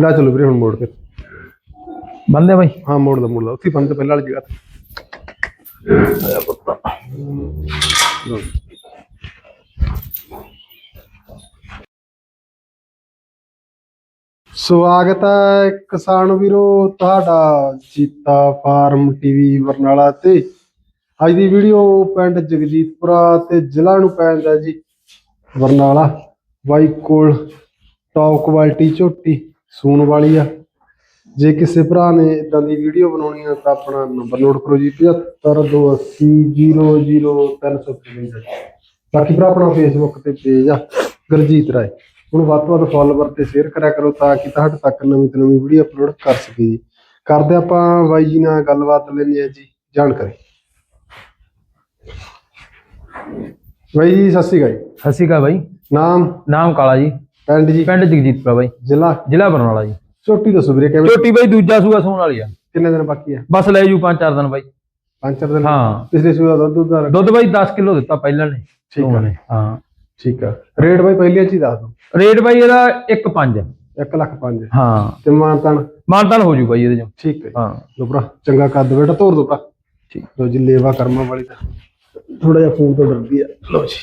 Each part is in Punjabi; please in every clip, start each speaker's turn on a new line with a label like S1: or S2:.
S1: ਲੈ ਚਲੋ ਵੀਰੇ ਹੁਣ ਮੋੜ ਕੇ।
S2: ਬੰਦੇ ਬਾਈ?
S1: ਹਾਂ ਮੋੜ ਦਾ ਮੋੜ ਦਾ ਉੱਥੇ ਬੰਦ ਪਹਿਲਾਂ ਵਾਲੀ ਜਗ੍ਹਾ ਤੇ। ਆਇਆ ਪੁੱਤਾ। ਸਵਾਗਤ ਹੈ ਕਿਸਾਨ ਵੀਰੋ ਤੁਹਾਡਾ ਚੀਤਾ ਫਾਰਮ ਟੀਵੀ ਬਰਨਾਲਾ ਤੇ। ਅੱਜ ਦੀ ਵੀਡੀਓ ਪਿੰਡ ਜਗਜੀਤਪੁਰਾ ਤੇ ਜ਼ਿਲ੍ਹਾ ਨੂੰ ਪੈਂਦਾ ਜੀ ਬਰਨਾਲਾ। ਬਾਈ ਕੋਲ ਟੌਪ ਕੁਆਲਿਟੀ ਝੋਟੀ ਸੂਣ ਵਾਲੀ ਆ। ਜੇ ਕਿਸੇ ਭਰਾ ਨੇ ਇਦਾਂ ਦੀ ਵੀਡੀਓ ਬਣਾਉਣੀ ਆ ਤਾਂ ਆਪਣਾ ਨੰਬਰ ਨੋਟ ਕਰੋ ਜੀ 7528000355 ਬਾਕੀ ਭਰਾ ਆਪਣਾ ਫੇਸਬੁੱਕ ਤੇ ਪੇਜ ਆ ਗੁਰਜੀਤ ਰਾਏ। ਉਹਨੂੰ ਵੱਧ ਤੋਂ ਵੱਧ ਫਾਲੋਵਰ ਤੇ ਸ਼ੇਅਰ ਕਰਿਆ ਕਰੋ ਤਾਂ ਕਿ ਤੁਹਾਡੇ ਤੱਕ ਨਵੀਂ ਤੋਂ ਨਵੀਂ ਵੀਡੀਓ ਅਪਲੋਡ ਕਰ ਸਕੀਏ ਜੀ। ਕਰਦੇ ਆਪਾਂ ਬਾਈ ਜੀ ਨਾਲ ਗੱਲਬਾਤ ਲੈਣੀ ਹੈ ਜੀ ਜਾਣਕਾਰੀ। ਬਾਈ ਜੀ ਸਤਿ ਸ਼੍ਰੀ ਅਕਾਲ।
S2: ਸਤਿ ਸ਼੍ਰੀ ਅਕਾਲ ਬਾਈ।
S1: ਨਾਮ?
S2: ਨਾਮ ਕਾਲਾ ਜੀ।
S1: ਪਿੰਡ ਜੀ?
S2: ਪਿੰਡ ਜਗਜੀਤਪੁਰਾ ਬਾਈ।
S1: ਜ਼ਿਲ੍ਹਾ?
S2: ਜ਼ਿਲ੍ਹਾ ਬਰਨਾਲਾ ਜੀ।
S1: ਛੋਟੀ ਦੱਸੋ ਵੀਰੇ ਕਿਵੇਂ
S2: ਝੋਟੀ ਬਾਈ ਦੂਜਾ ਸੂਆ ਸੂਣ ਵਾਲੀ ਆ।
S1: ਕਿੰਨੇ ਦਿਨ ਬਾਕੀ ਆ?
S2: ਬਸ ਲੈ ਜੂ ਪੰਜ ਚਾਰ ਦਿਨ ਬਾਈ।
S1: ਪੰਜ ਚਾਰ ਦਿਨ?
S2: ਹਾਂ।
S1: ਪਿਛਲੇ ਸੂਆ ਦਾ ਦੁੱਧ ਦਾ
S2: ਦੁੱਧ ਬਾਈ 10 ਕਿਲੋ ਦਿੱਤਾ ਪਹਿਲਾਂ ਨੇ
S1: ਠੀਕ ਆ।
S2: ਹਾਂ।
S1: ਠੀਕ ਆ। ਰੇਟ ਬਾਈ ਪਹਿਲੇ ਚ ਹੀ ਦੱਸ ਦੋ
S2: ਰੇਟ ਬਾਈ ਇਹਦਾ 1.5
S1: 1 ਲੱਖ 5
S2: ਹਾਂ।
S1: ਤੇ ਮਾਨਤਾਨ?
S2: ਮਾਨਤਾਨ ਹੋ ਜੂ ਬਾਈ ਇਹਦੇ ਚੋਂ।
S1: ਠੀਕ ਹੈ
S2: ਹਾਂ।
S1: ਲੋ ਭਰਾ ਚੰਗਾ ਕੱਦ ਬੇਟਾ ਤੋਰ ਦੋ ਭਰਾ।
S2: ਠੀਕ।
S1: ਲੋ ਜੀ ਲੇਵਾ ਕਰਮਾ ਵਾਲੀ ਦਾ। ਥੋੜਾ ਜਿਹਾ ਫੂਲ ਤੋਂ ਡਰਦੀ ਆ। ਲੋ ਜੀ।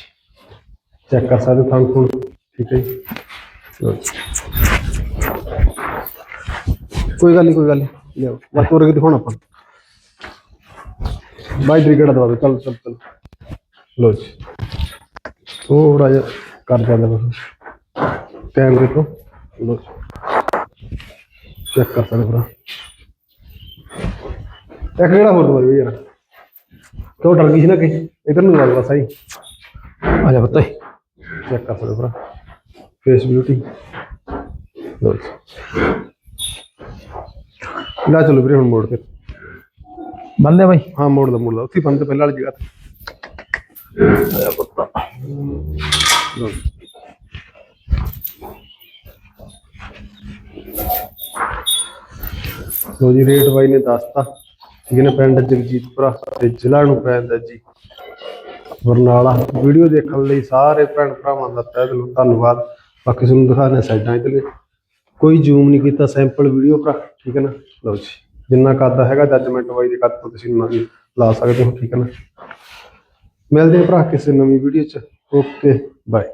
S1: ਚੈੱਕ ਕਰ ਸਕਦੇ ਥਾਂ ਫੂਲ ਠੀਕ ਹੈ ਜੀ। ਲਓ ਕੋਈ ਗੱਲ ਨਹੀਂ ਕੋਈ ਗੱਲ ਨਹੀਂ ਲਿਆਓ। ਬਸ ਤੋਰ ਕੇ ਦਿਖਾਉਣਾ ਆਪਾਂ ਨੂੰ। ਬਾਈ ਬ੍ਰਿਗੇਡ ਦਵਾ ਦਿਓ। ਚੱਲ ਚੱਲ ਚੱਲ। ਲੋ ਜੀ। ਥੋੜਾ ਜਿਹਾ ਕਰ ਜਾਂਦਾ ਬਸ। ਕੈਮਰੇ ਤੋਂ ਲੋ ਚੈੱਕ ਕਰ ਸਕਦੇ ਭਰਾ। ਇੱਕ ਕਿਹੜਾ ਹੋਰ ਦਵਾਈ ਯਾਰ। ਕਿਉਂ ਡਰ ਗਈ ਸੀ ਨਾ ਕਿ? ਇਧਰ ਨੂੰ ਗੱਲ ਬਸ ਆਈ
S2: ਆ ਜਾ ਬੱਤੇ
S1: ਚੈੱਕ ਕਰ ਸਕਦੇ ਭਰਾ। ਫੇਸ ਬਿਊਟੀ ਲੋ ਜੀ। ਲੈ ਚਲੋ ਵੀਰੇ ਹੁਣ ਮੋੜ ਕੇ।
S2: ਬੰਦੇ ਬਾਈ।
S1: ਹਾਂ ਮੋੜ ਦਾ ਮੋੜ ਦਾ ਉੱਥੇ ਬੰਦ ਪਹਿਲਾਂ ਵਾਲੀ ਜਗ੍ਹਾ ਤੇ। ਆਇਆ ਪੁੱਤਾ। ਲਓ ਜੀ। ਲਓ ਜੀ ਰੇਟ ਬਾਈ ਨੇ ਦੱਸਤਾ। ਜਿਹਨੇ ਪਿੰਡ ਜਗਜੀਤਪੁਰਾ ਤੇ ਜ਼ਿਲ੍ਹਾ ਨੂੰ ਪੈਂਦਾ ਜੀ। ਬਰਨਾਲਾ। ਵੀਡੀਓ ਦੇਖਣ ਲਈ ਸਾਰੇ ਭੈਣ ਭਰਾਵਾਂ ਦਾ ਤਹਿ ਦਿਲੋਂ ਧੰਨਵਾਦ। ਬਾਕੀ ਤੁਹਾਨੂੰ ਦਿਖਾ ਰਹੇ ਸਾਈਡਾਂ ਇਧਰਲੇ ਕੋਈ ਜ਼ੂਮ ਨਹੀਂ ਕੀਤਾ ਸੈਂਪਲ ਵੀਡੀਓ ਭਰਾ, ਠੀਕ ਹੈ ਨਾ? ਲਓ ਜੀ, ਜਿੰਨਾ ਕੱਦ ਹੈਗਾ ਜੱਜਮੈਂਟ ਵਾਈ ਦੇ ਕੱਦ ਤੋਂ ਤੁਸੀਂ ਨਾ ਲਾ ਸਕਦੇ ਹੋ, ਠੀਕ ਹੈ ਨਾ? ਮਿਲਦੇ ਹਾਂ ਭਰਾ ਕਿਸੇ ਨਵੀਂ ਵੀਡੀਓ ਚ। Okay bye